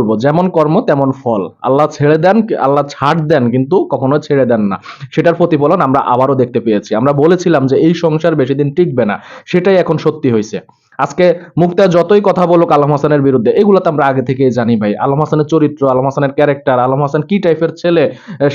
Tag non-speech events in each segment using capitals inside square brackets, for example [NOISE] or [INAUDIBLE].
করব। যেমন কর্ম, তেমন ফল। আল্লাহ ছেড়ে দেন, আল্লাহ ছাড় দেন, কিন্তু কখনো ছেড়ে দেন না। সেটার প্রতিফলন আমরা আবারও দেখতে পেয়েছি। আমরা বলেছিলাম যে এই সংসার বেশি দিন টিকবে না। সেটাই এখন সত্যি হয়েছে আজকে মুক্তা যতই কথা বলুক আলম হাসানের বিরুদ্ধে, এগুলো তো আমরা আগে থেকেই জানি ভাই। আলম হাসানের চরিত্র, আলম হাসানের ক্যারেক্টার, আলম হাসান কি টাইপের ছেলে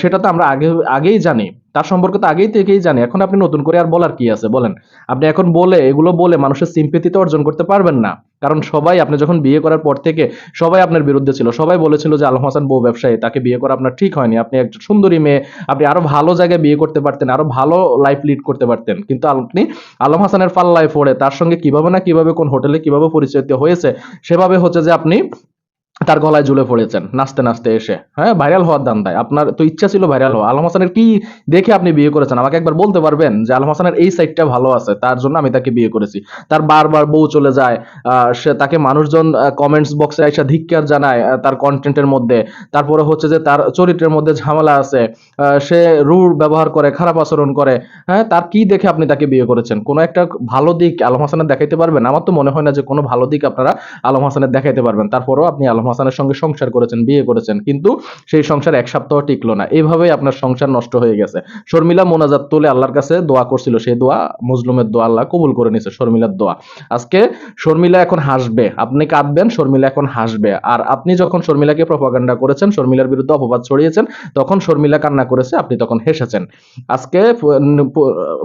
সেটা তো আমরা আগে, আগেই জানি। তার সম্পর্কে তো আগেই থেকেই জানি। এখন আপনি নতুন করে আর বলার কি আছে বলেন? আপনি এখন বলে, এগুলো বলে মানুষের সিম্পেথিতে অর্জন করতে পারবেন না। কারণ সবাই আপনি যখন বিয়ে করার পর থেকে সবাই আপনার বিরুদ্ধে ছিল, সবাই বলেছিল যে আলম হাসান বউ ব্যবসায়ী, তাকে বিয়ে করা আপনার ঠিক হয়নি, আপনি একটা সুন্দরী মেয়ে, আপনি আরও ভালো জায়গায় বিয়ে করতে পারতেন, আরও ভালো লাইফ লিড করতে পারতেন। কিন্তু আপনি আলম হাসানের পাল্লায় পড়ে, তার সঙ্গে কীভাবে না কীভাবে, কোন হোটেলে কীভাবে পরিচিত হয়েছে, সেভাবে হচ্ছে যে আপনি তার গলায় ঝুলে পড়েছেন, নাচতে নাচতে এসে। হ্যাঁ ভাইরাল হওয়ার দান্দায় আপনার তো ইচ্ছা ছিল ভাইরাল হওয়া। আলম হাসানের কি দেখে আপনি বিয়ে করেছেন? আমাকে একবার বলতে পারবেন যে আলম হাসানের এই সাইডটা ভালো আছে, তার জন্য আমি তাকে বিয়ে করেছি। তার বারবার বউ চলে যায় সে তাকে মানুষজন কমেন্টস বক্সে এসে ধিক্কার জানায় তার কন্টেন্টের মধ্যে। তারপরে হচ্ছে যে তার চরিত্রের মধ্যে ঝামেলা আছে সে রুড় ব্যবহার করে, খারাপ আচরণ করে। হ্যাঁ তার কি দেখে আপনি তাকে বিয়ে করেছেন? কোনো একটা ভালো দিক আলম হাসানের দেখাইতে পারবেন? আমার তো মনে হয় না যে কোনো ভালো দিক আপনারা আলম হাসানের দেখাইতে পারবেন। তারপরেও আপনি আলম হাসানের সঙ্গে সংসার করেছেন, বিয়ে করেছেন, কিন্তু সেই সংসার এক সপ্তাহ টিকলো না। এইভাবেই আপনার সংসার নষ্ট হয়ে গেছে। শর্মিলা মোনাজাত তুলে আল্লাহর কাছে দোয়া করছিল। সেই দোয়া মজলুমের দোয়া আল্লাহ কবুল করে নিছে শর্মিলার দোয়া। আজকে শর্মিলা এখন হাসবে। আপনি কাঁদবেন, শর্মিলা এখন হাসবে। আর আপনি যখন শর্মিলাকে প্রপাগান্ডা করেছেন, শর্মিলার বিরুদ্ধে অপবাদ ছড়িয়েছেন, তখন শর্মিলা কান্না করেছে, আপনি তখন হেসেছেন। আজকে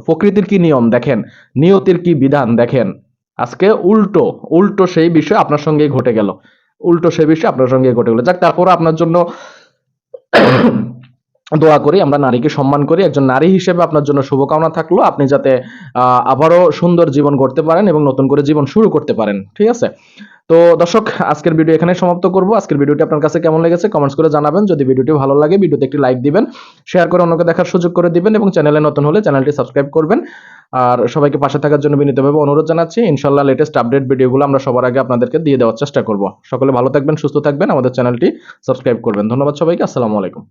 প্রকৃতির কি নিয়ম দেখেন? নিয়তির কি বিধান দেখেন? আজকে উল্টো উল্টো সেই বিষয় আপনার সঙ্গেই ঘটে গেল। উল্টো সে বিষয়ে আপনার সঙ্গে ঘটে গেল। যাক তারপর আপনার জন্য [COUGHS] দোয়া করি, আমরা নারীকে সম্মান করি। একজন নারী হিসেবে আপনার জন্য শুভকামনা থাকল। আপনি যাতে আবারও সুন্দর জীবন করতে পারেন এবং নতুন করে জীবন শুরু করতে পারেন। ঠিক আছে? তো দর্শক, আজকের ভিডিও এখানে সমাপ্ত করব। আজকের ভিডিওটি আপনার কাছে কেমন লেগেছে কমেন্টস করে জানাবেন। যদি ভিডিওটি ভালো লাগে ভিডিওতে একটি লাইক দিবেন শেয়ার করে অন্যকে দেখার সুযোগ করে দিবেন এবং চ্যানেলে নতুন হলে চ্যানেলটি সাবস্ক্রাইব করবেন। আর সবাইকে পাশে থাকার জন্য বিনীতভাবে অনুরোধ জানাচ্ছি, ইনশাল্লাহ লেটেস্ট আপডেট ভিডিওগুলো আমরা সবার আগে আপনাদেরকে দিয়ে দেওয়ার চেষ্টা করব। সকলে ভালো থাকবেন, সুস্থ থাকবেন, আমাদের চ্যানেলটি সাবস্ক্রাইব করবেন। ধন্যবাদ সবাইকে, আসসালামু আলাইকুম।